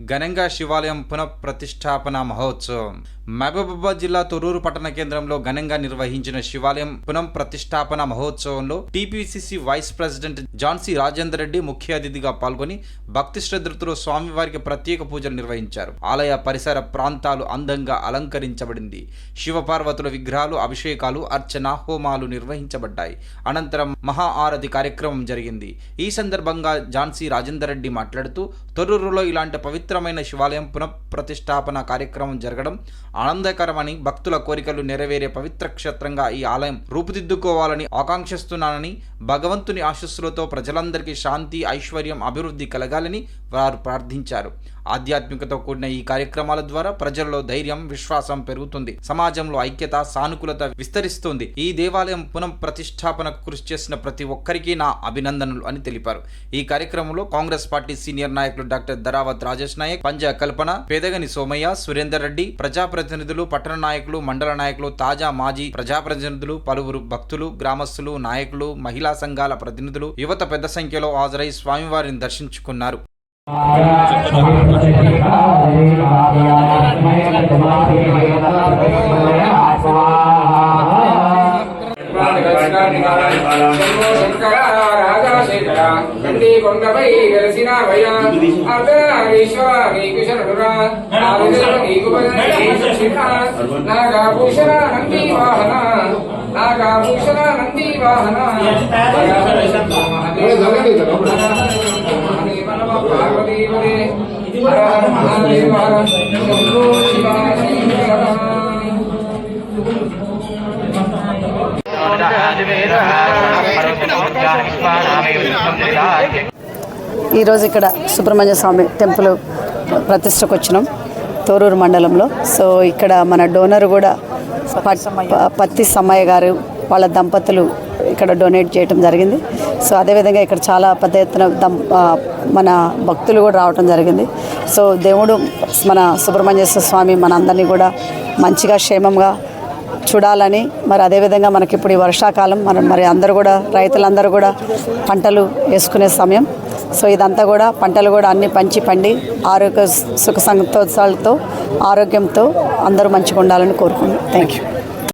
ఘనంగా శివాలయం పునఃప్రతిష్టాపన మహోత్సవం. మహబూబాబాద్ జిల్లా తొర్రూరు పట్టణ కేంద్రంలో ఘనంగా నిర్వహించిన శివాలయం పునఃప్రతిష్టాపన మహోత్సవంలో TPCC vice president Jhansi Rajender Reddy ముఖ్య అతిథిగా పాల్గొని భక్తి శ్రద్ధలతో స్వామివారికి ప్రత్యేక పూజలు నిర్వహించారు. ఆలయ పరిసర ప్రాంతాలు అందంగా అలంకరించబడింది. శివపార్వతుల విగ్రహాలు అభిషేకాలు అర్చన హోమాలు నిర్వహించబడ్డాయి. అనంతరం మహా ఆరతి కార్యక్రమం జరిగింది. ఈ సందర్భంగా ఝాన్సీ రాజేందర్ రెడ్డి మాట్లాడుతూ తొర్రూరులో ఇలాంటి పవిత్రమైన శివాలయం పునఃప్రతిష్టాపన కార్యక్రమం జరగడం ఆనందకరమని భక్తుల కోరికలు నెరవేరే పవిత్ర క్షేత్రంగా ఈ ఆలయం రూపుదిద్దుకోవాలని ఆకాంక్షిస్తున్నానని భగవంతుని ఆశస్సులతో ప్రజలందరికీ శాంతి ఐశ్వర్యం అభివృద్ధి కలగాలని వారు ప్రార్థించారు. ఆధ్యాత్మికతో కూడిన ఈ కార్యక్రమాల ద్వారా ప్రజల్లో ధైర్యం విశ్వాసం పెరుగుతుంది. సమాజంలో ఐక్యత సానుకూలత విస్తరిస్తుంది. ఈ దేవాలయం పునః ప్రతిష్టాపనకు కృషి చేసిన ప్రతి ఒక్కరికి నా అభినందనలు అని తెలిపారు. ఈ కార్యక్రమంలో కాంగ్రెస్ పార్టీ సీనియర్ నాయకులు డాక్టర్ దరావత్ రాజేష్ నాయక్ పంజా కల్పన పేదగని సోమయ్య సురేందర్ రెడ్డి ప్రజాప్రతినిధులు పట్టణ నాయకులు మండల నాయకులు తాజా మాజీ ప్రజాప్రతినిధులు పలువురు భక్తులు గ్రామస్తులు నాయకులు మహిళా సంఘాల ప్రతినిధులు యువత పెద్ద సంఖ్యలో హాజరై స్వామివారిని దర్శించుకున్నారు కొండపై వెలసిన భయ నాగభూషణ నంది వాహన నాగభూషణ నంది వాహన పార్వతీ మహాదేవ శంభో శివ శంకర ఈరోజు ఇక్కడ సుబ్రహ్మణ్య స్వామి టెంపుల్ ప్రతిష్టకు వచ్చినాం. తోరూరు మండలంలో. సో ఇక్కడ మన డోనర్ కూడా పత్తి సమ్మయ్య గారు వాళ్ళ దంపతులు ఇక్కడ డొనేట్ చేయడం జరిగింది. సో అదేవిధంగా ఇక్కడ చాలా పెద్ద ఎత్తున దం మన భక్తులు కూడా రావడం జరిగింది. సో దేవుడు మన సుబ్రహ్మణ్యేశ్వర స్వామి మన అందరినీ కూడా మంచిగా క్షేమంగా చూడాలని మరి అదేవిధంగా మనకి ఇప్పుడు ఈ వర్షాకాలం మనం మరి అందరూ కూడా రైతులందరూ కూడా పంటలు వేసుకునే సమయం. సో ఇదంతా కూడా పంటలు కూడా అన్ని పంచి పండి ఆరోగ్య సుఖ సంతోషాలతో ఆరోగ్యంతో అందరూ మంచిగా ఉండాలని కోరుకుంటున్నాం. Thank you